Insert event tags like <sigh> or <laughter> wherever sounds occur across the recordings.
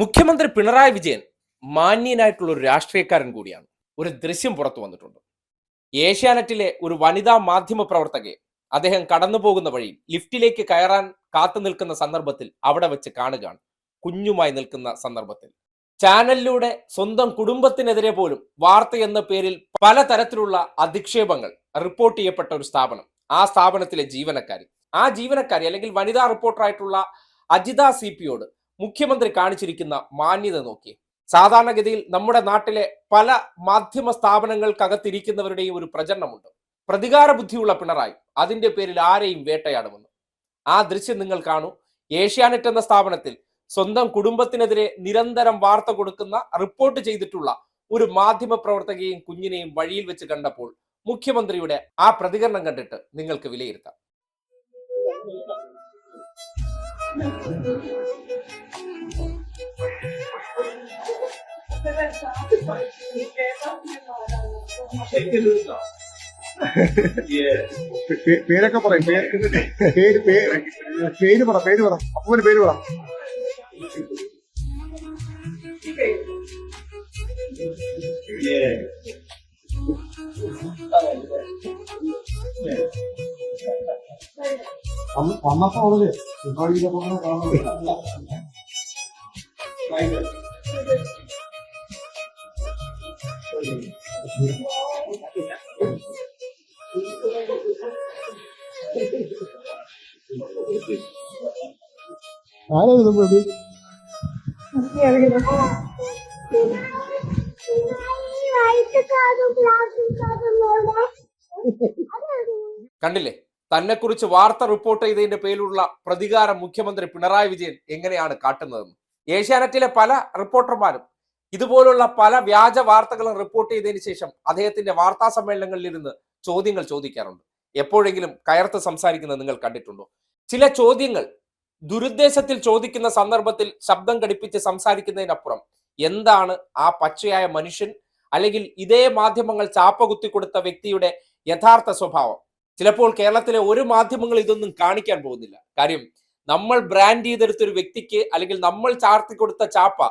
മുഖ്യമന്ത്രി പിണറായി വിജയൻ മാന്യനായിട്ടുള്ള ഒരു രാഷ്ട്രീയക്കാരൻ കൂടിയാണ്. ഒരു ദൃശ്യം പുറത്തു വന്നിട്ടുണ്ട്. ഏഷ്യാനെറ്റിലെ ഒരു വനിതാ മാധ്യമ പ്രവർത്തകയെ അദ്ദേഹം കടന്നു പോകുന്ന വഴി ലിഫ്റ്റിലേക്ക് കയറാൻ കാത്തു നിൽക്കുന്ന സന്ദർഭത്തിൽ അവിടെ വെച്ച് കാണുകയാണ്. കുഞ്ഞുമായി നിൽക്കുന്ന സന്ദർഭത്തിൽ. ചാനലിലൂടെ സ്വന്തം കുടുംബത്തിനെതിരെ പോലും വാർത്ത എന്ന പേരിൽ പലതരത്തിലുള്ള അധിക്ഷേപങ്ങൾ റിപ്പോർട്ട് ചെയ്യപ്പെട്ട ഒരു സ്ഥാപനം ആ സ്ഥാപനത്തിലെ ജീവനക്കാരി. ആ ജീവനക്കാരി അല്ലെങ്കിൽ വനിതാ റിപ്പോർട്ടറായിട്ടുള്ള അജിത സി പിയോട് മുഖ്യമന്ത്രി കാണിച്ചിരിക്കുന്ന മാന്യത നോക്കി. സാധാരണഗതിയിൽ നമ്മുടെ നാട്ടിലെ പല മാധ്യമ സ്ഥാപനങ്ങൾക്കകത്തിരിക്കുന്നവരുടെയും ഒരു പ്രചരണമുണ്ട്. പ്രതികാര ബുദ്ധിയുള്ള പിണറായി അതിന്റെ പേരിൽ ആരെയും വേട്ടയാടുമെന്ന്. ആ ദൃശ്യം നിങ്ങൾ കാണൂ. ഏഷ്യാനെറ്റ് എന്ന സ്ഥാപനത്തിൽ സ്വന്തം കുടുംബത്തിനെതിരെ നിരന്തരം വാർത്ത കൊടുക്കുന്ന റിപ്പോർട്ട് ചെയ്തിട്ടുള്ള ഒരു മാധ്യമ പ്രവർത്തകയും കുഞ്ഞിനെയും വഴിയിൽ വെച്ച് കണ്ടപ്പോൾ മുഖ്യമന്ത്രിയുടെ ആ പ്രതികരണം കണ്ടിട്ട് നിങ്ങൾക്ക് വിലയിരുത്താം. <laughs> പേരൊക്കെ പറയും. പേര് പേര് പറ പേര് പറ. അപ്പൊ പേര് പറ. വന്നപ്പോ അവർ കാണുന്നില്ല ആരാ ഇത് പ്രതി വൈറ്റ് കാർഡും പ്ലാസ്റ്റിക് കാർഡും കണ്ടില്ലേ? തന്നെക്കുറിച്ച് വാർത്ത റിപ്പോർട്ട് ചെയ്തതിന്റെ പേരിലുള്ള പ്രതികാരം മുഖ്യമന്ത്രി പിണറായി വിജയൻ എങ്ങനെയാണ് കാട്ടുന്നതെന്ന്. ഏഷ്യാനെറ്റിലെ പല റിപ്പോർട്ടർമാരും ഇതുപോലുള്ള പല വ്യാജ വാർത്തകളും റിപ്പോർട്ട് ചെയ്തതിന് ശേഷം അദ്ദേഹത്തിന്റെ വാർത്താ സമ്മേളനങ്ങളിൽ ഇരുന്ന് ചോദ്യങ്ങൾ ചോദിക്കാറുണ്ട്. എപ്പോഴെങ്കിലും കയർത്ത് സംസാരിക്കുന്നത് നിങ്ങൾ കണ്ടിട്ടുണ്ടോ? ചില ചോദ്യങ്ങൾ ദുരുദ്ദേശത്തിൽ ചോദിക്കുന്ന സന്ദർഭത്തിൽ ശബ്ദം ഘടിപ്പിച്ച് സംസാരിക്കുന്നതിനപ്പുറം എന്താണ് ആ പച്ചയായ മനുഷ്യൻ? അല്ലെങ്കിൽ ഇതേ മാധ്യമങ്ങൾ ചാപ്പ കുത്തി കൊടുത്ത വ്യക്തിയുടെ യഥാർത്ഥ സ്വഭാവം? ചിലപ്പോൾ കേരളത്തിലെ ഒരു മാധ്യമങ്ങൾ ഇതൊന്നും കാണിക്കാൻ പോകുന്നില്ല. കാര്യം നമ്മൾ ബ്രാൻഡ് ചെയ്തെടുത്ത ഒരു വ്യക്തിക്ക് അല്ലെങ്കിൽ നമ്മൾ ചാർത്തി കൊടുത്ത ചാപ്പ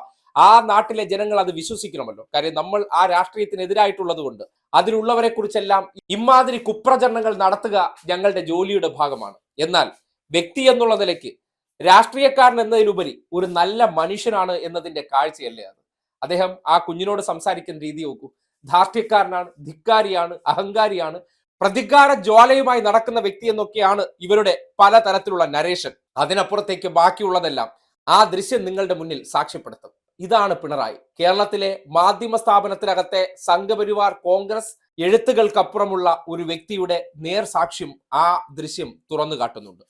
ആ നാട്ടിലെ ജനങ്ങൾ അത് വിശ്വസിക്കണമല്ലോ. കാര്യം നമ്മൾ ആ രാഷ്ട്രീയത്തിനെതിരായിട്ടുള്ളത് കൊണ്ട് അതിലുള്ളവരെ കുറിച്ചെല്ലാം ഇമാതിരി കുപ്രചരണങ്ങൾ നടത്തുക ഞങ്ങളുടെ ജോലിയുടെ ഭാഗമാണ്. എന്നാൽ വ്യക്തി എന്നുള്ള നിലയ്ക്ക് രാഷ്ട്രീയക്കാരൻ എന്നതിലുപരി ഒരു നല്ല മനുഷ്യനാണ് എന്നതിന്റെ കാഴ്ചയല്ലേ അത്? അദ്ദേഹം ആ കുഞ്ഞിനോട് സംസാരിക്കുന്ന രീതി നോക്കൂ. ധാർഷ്ട്യക്കാരനാണ് ധിക്കാരിയാണ് അഹങ്കാരിയാണ് പ്രതികാര ജ്വാലയുമായി നടക്കുന്ന വ്യക്തി എന്നൊക്കെയാണ് ഇവരുടെ പലതരത്തിലുള്ള നരേഷൻ അതിനപ്പുറത്തേക്ക് ബാക്കിയുള്ളതെല്ലാം ആ ദൃശ്യം നിങ്ങളുടെ മുന്നിൽ സാക്ഷ്യപ്പെടുത്തും. ഇതാണ് പിണറായി. കേരളത്തിലെ മാധ്യമ സ്ഥാപനത്തിനകത്തെ സംഘപരിവാർ കോൺഗ്രസ് എഴുത്തുകൾക്കപ്പുറമുള്ള ഒരു വ്യക്തിയുടെ നേർ സാക്ഷ്യം ആ ദൃശ്യം തുറന്നു കാട്ടുന്നുണ്ട്